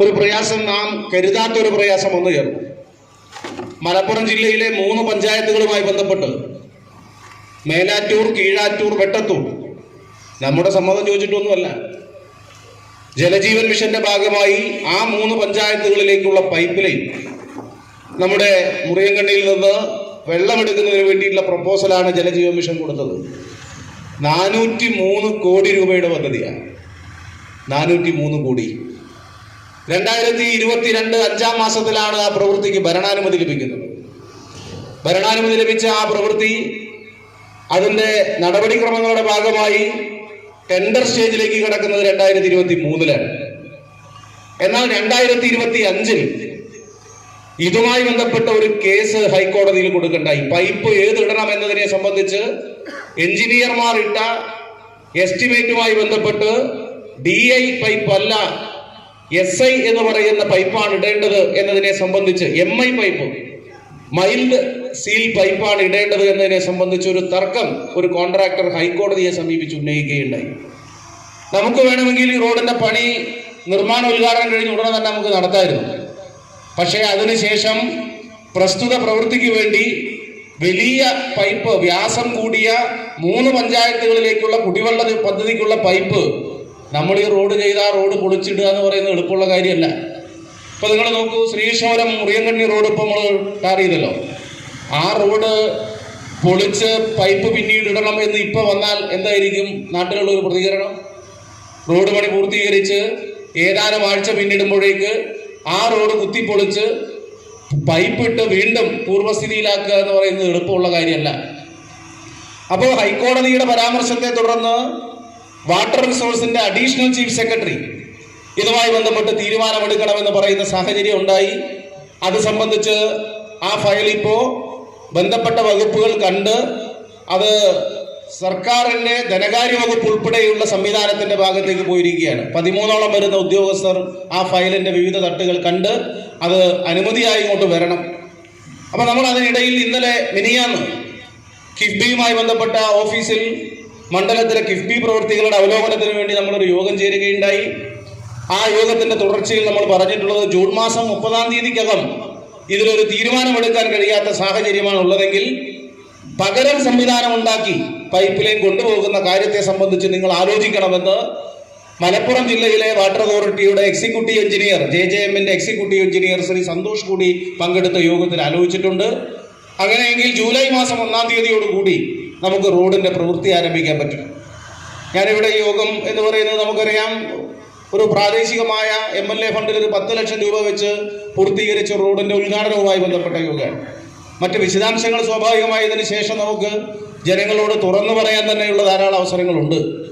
ഒരു പ്രയാസം നാം കരുതാത്ത ഒരു പ്രയാസം വന്നു ചേർന്നു. മലപ്പുറം ജില്ലയിലെ മൂന്ന് പഞ്ചായത്തുകളുമായി ബന്ധപ്പെട്ട് മേലാറ്റൂർ കീഴാറ്റൂർ വെട്ടത്തൂർ. നമ്മുടെ സമ്മതം ചോദിച്ചിട്ടൊന്നുമല്ല. ജലജീവൻ മിഷന്റെ ഭാഗമായി ആ മൂന്ന് പഞ്ചായത്തുകളിലേക്കുള്ള പൈപ്പ് ലൈൻ നമ്മുടെ മുറിയങ്കണ്ണിയിൽ നിന്ന് വെള്ളമെടുക്കുന്നതിന് വേണ്ടിയിട്ടുള്ള പ്രപ്പോസലാണ് ജലജീവൻ മിഷൻ കൊടുത്തത്. നാനൂറ്റി മൂന്ന് കോടി രൂപയുടെ പദ്ധതിയാണ്. നാനൂറ്റി മൂന്ന് കോടി. രണ്ടായിരത്തി ഇരുപത്തിരണ്ട് അഞ്ചാം മാസത്തിലാണ് ആ പ്രവൃത്തിക്ക് ഭരണാനുമതി ലഭിക്കുന്നത്. ഭരണാനുമതി ലഭിച്ച ആ പ്രവൃത്തി അതിന്റെ നടപടിക്രമങ്ങളുടെ ഭാഗമായി ടെൻഡർ സ്റ്റേജിലേക്ക് കിടക്കുന്നത് രണ്ടായിരത്തി ഇരുപത്തി മൂന്നിലാണ് എന്നാൽ രണ്ടായിരത്തി ഇരുപത്തി അഞ്ചിൽ ഇതുമായി ബന്ധപ്പെട്ട ഒരു കേസ് ഹൈക്കോടതിയിൽ കൊടുക്കണ്ടായി പൈപ്പ് ഏത് ഇടണം എന്നതിനെ സംബന്ധിച്ച് എഞ്ചിനീയർമാർ ഇട്ട എസ്റ്റിമേറ്റുമായി ബന്ധപ്പെട്ട് ഡി ഐ പൈപ്പ് അല്ല എസ് ഐ എന്ന് പറയുന്ന പൈപ്പാണ് ഇടേണ്ടത് എന്നതിനെ സംബന്ധിച്ച് M I pipe mild steel പൈപ്പാണ് ഇടേണ്ടത് എന്നതിനെ സംബന്ധിച്ച് ഒരു തർക്കം ഒരു കോൺട്രാക്ടർ ഹൈക്കോടതിയെ സമീപിച്ച് ഉന്നയിക്കുകയുണ്ടായി. നമുക്ക് വേണമെങ്കിൽ ഈ റോഡിന്റെ പണി നിർമ്മാണ ഉദ്ഘാടനം കഴിഞ്ഞ് ഉടനെ തന്നെ നമുക്ക് നടത്തായിരുന്നു. പക്ഷേ അതിനുശേഷം പ്രസ്തുത പ്രവൃത്തിക്ക് വേണ്ടി വലിയ പൈപ്പ് വ്യാസം കൂടിയ മൂന്ന് പഞ്ചായത്തുകളിലേക്കുള്ള കുടിവെള്ള പദ്ധതിക്കുള്ള പൈപ്പ് നമ്മൾ ഈ റോഡ് ചെയ്ത ആ റോഡ് പൊളിച്ചിടുക എന്ന് പറയുന്നത് എളുപ്പമുള്ള കാര്യമല്ല. ഇപ്പൊ നിങ്ങൾ നോക്കൂ ശ്രീശോരം മുറിയങ്കണ്ണി റോഡ് ഇപ്പൊ നമ്മൾ ടാർ ചെയ്തല്ലോ ആ റോഡ് പൊളിച്ച് പൈപ്പ് പിന്നീട് ഇടണം എന്ന് ഇപ്പൊ വന്നാൽ എന്തായിരിക്കും നാട്ടിലുള്ള ഒരു പ്രതികരണം? റോഡ് പണി പൂർത്തീകരിച്ച് ഏതാനും ആഴ്ച പിന്നിടുമ്പോഴേക്ക് ആ റോഡ് കുത്തിപ്പൊളിച്ച് പൈപ്പിട്ട് വീണ്ടും പൂർവസ്ഥിതിയിലാക്കുക എന്ന് പറയുന്നത് എളുപ്പമുള്ള കാര്യമല്ല. അപ്പോൾ ഹൈക്കോടതിയുടെ പരാമർശത്തെ തുടർന്ന് വാട്ടർ റിസോഴ്സിന്റെ അഡീഷണൽ ചീഫ് സെക്രട്ടറി ഇതുമായി ബന്ധപ്പെട്ട് തീരുമാനമെടുക്കണമെന്ന് പറയുന്ന സാഹചര്യം ഉണ്ടായി. അത് സംബന്ധിച്ച് ആ ഫയൽ ഇപ്പോൾ ബന്ധപ്പെട്ട വകുപ്പുകൾ കണ്ട് അത് സർക്കാരിന്റെ ധനകാര്യ വകുപ്പ് ഉൾപ്പെടെയുള്ള സംവിധാനത്തിന്റെ ഭാഗത്തേക്ക് പോയിരിക്കുകയാണ്. പതിമൂന്നോളം വരുന്ന ഉദ്യോഗസ്ഥർ ആ ഫയലിന്റെ വിവിധ തട്ടുകൾ കണ്ട് അത് അനുമതിയായി ഇങ്ങോട്ട് വരണം. അപ്പോൾ നമ്മൾ അതിനിടയിൽ ഇന്നലെ മിനിയാന്ന് കിഫ്ബിയുമായി ബന്ധപ്പെട്ട ഓഫീസിൽ മണ്ഡലത്തിലെ കിഫ്ബി പ്രവൃത്തികളുടെ അവലോകനത്തിന് വേണ്ടി നമ്മളൊരു യോഗം ചേരുകയുണ്ടായി. ആ യോഗത്തിന്റെ തുടർച്ചയിൽ നമ്മൾ പറഞ്ഞിട്ടുള്ളത് ജൂൺ മാസം മുപ്പതാം തീയതിക്കകം ഇതിലൊരു തീരുമാനമെടുക്കാൻ കഴിയാത്ത സാഹചര്യമാണ് ഉള്ളതെങ്കിൽ പകരം സംവിധാനം ഉണ്ടാക്കി പൈപ്പ് ലൈൻ കൊണ്ടുപോകുന്ന കാര്യത്തെ സംബന്ധിച്ച് നിങ്ങൾ ആലോചിക്കണമെന്ന് മലപ്പുറം ജില്ലയിലെ വാട്ടർ അതോറിറ്റിയുടെ എക്സിക്യൂട്ടീവ് എഞ്ചിനീയർ ജെ ജെ എമ്മിന്റെ എക്സിക്യൂട്ടീവ് എഞ്ചിനീയർ ശ്രീ സന്തോഷ് കൂടി പങ്കെടുത്ത യോഗത്തിൽ ആലോചിച്ചിട്ടുണ്ട്. അങ്ങനെയെങ്കിൽ ജൂലൈ മാസം ഒന്നാം തീയതിയോടുകൂടി നമുക്ക് റോഡിന്റെ പ്രവൃത്തി ആരംഭിക്കാൻ പറ്റും. ഞാനിവിടെ യോഗം എന്ന് പറയുന്നത് നമുക്കറിയാം. ഒരു പ്രാദേശികമായ എം എൽ എ ഫണ്ടിൽ ഒരു പത്ത് ലക്ഷം രൂപ വെച്ച് പൂർത്തീകരിച്ച റോഡിന്റെ ഉദ്ഘാടനവുമായി ബന്ധപ്പെട്ട യോഗമാണ് മറ്റ് വിശദാംശങ്ങൾ സ്വാഭാവികമായി ഇതിന് ശേഷം നമുക്ക് ജനങ്ങളോട് തുറന്നു പറയാൻ തന്നെയുള്ള ധാരാളം അവസരങ്ങളുണ്ട്.